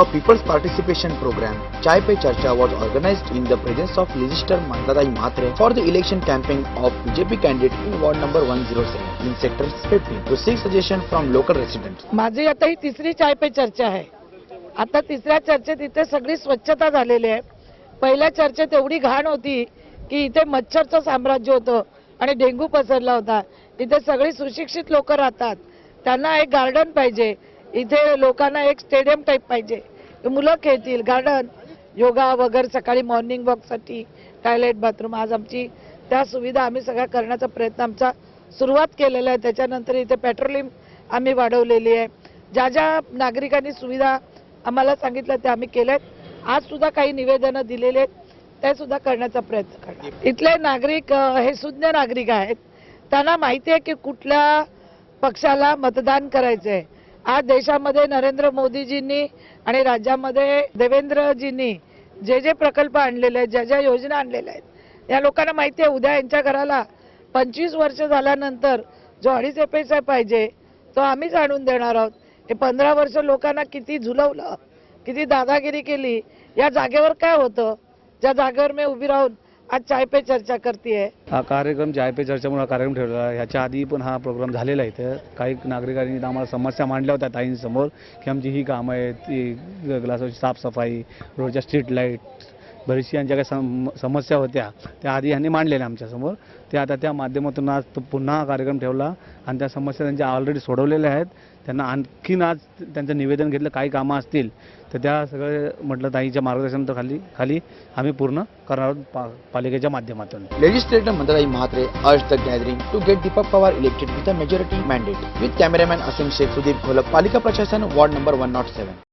A people's participation program, Chai Pe Charcha, was organized in the presence of Legislator Mandadai Matre for the election campaign of BJP candidate in Ward number 107 in Sector 15 to seek suggestion from local residents. माझी आता ही तिसरी चाय पे चर्चा आहे आता तिसऱ्या चर्चेत इथे सगळी स्वच्छता झालेली आहे पहिल्या चर्चेत एवढी घाण होती की इथे मच्छरचं साम्राज्य होतं आणि डेंग्यू पसरला होता इथे सगळी सुशिक्षित लोक राहतात त्यांना एक गार्डन पाहिजे इथे लोकांना एक स्टेडियम टाईप पाहिजे मुलं खेळतील गार्डन योगा वगैरे सकाळी मॉर्निंग वॉकसाठी टॉयलेट बाथरूम आज आमची त्या सुविधा आम्ही सगळ्या करण्याचा प्रयत्न आमचा सुरुवात केलेला आहे. त्याच्यानंतर इथे पेट्रोलिंग आम्ही वाढवलेली आहे. ज्या ज्या नागरिकांनी सुविधा आम्हाला सांगितल्या त्या आम्ही केल्यात आज सुद्धा काही निवेदनं दिलेले आहेत. ते सुद्धा करण्याचा प्रयत्न करणार इथले नागरिक हे सुज्ञ नागरिक आहेत. त्यांना माहिती आहे की कुठल्या पक्षाला मतदान करायचं आहे आज देशामध्ये नरेंद्र मोदीजींनी आणि राज्यामध्ये देवेंद्रजींनी जे जे प्रकल्प आणलेले आहेत ज्या ज्या योजना आणलेल्या आहेत या लोकांना माहिती आहे उद्या यांच्या घराला पंचवीस वर्ष झाल्यानंतर जो अडीच एपेचा पाहिजे तो आम्हीच आणून देणार आहोत. हे पंधरा वर्ष लोकांना किती झुलवलं किती दादागिरी केली या जागेवर काय होतं? ज्या जागेवर मी उभी राहून आज चाय पे चर्चा करते आहे. हा कार्यक्रम चाय पे चर्चा म्हणून हा कार्यक्रम ठेवला आहे. ह्याच्या आधी पण हा प्रोग्राम झालेला आहे तर काही नागरिकांनी आम्हाला समस्या मांडल्या होत्या ताईंसमोर की आमची ही कामं आहेत ती ग्लासाची साफसफाई रोडच्या स्ट्रीट लाइट बरीचशी यांच्या काही सम समस्या होत्या त्या आधी यांनी मांडलेल्या आमच्यासमोर ते आता त्या माध्यमातून आज तो पुन्हा हा कार्यक्रम ठेवला आणि त्या समस्या त्यांच्या ऑलरेडी सोडवलेल्या आहेत त्यांना आणखीन आज त्यांचं निवेदन घेतलं काही कामं असतील तर त्या सगळे म्हटलं ताईच्या मार्गदर्शन खाली खाली आम्ही पूर्ण करणार आहोत पा पालिकेच्या माध्यमातून Legislator urge the gathering to get Deepak Pawar elected with a majority a majority mandate. With cameraman Asim Sheikh Sudeep Gholak, Palika Prashashan, Ward number 107.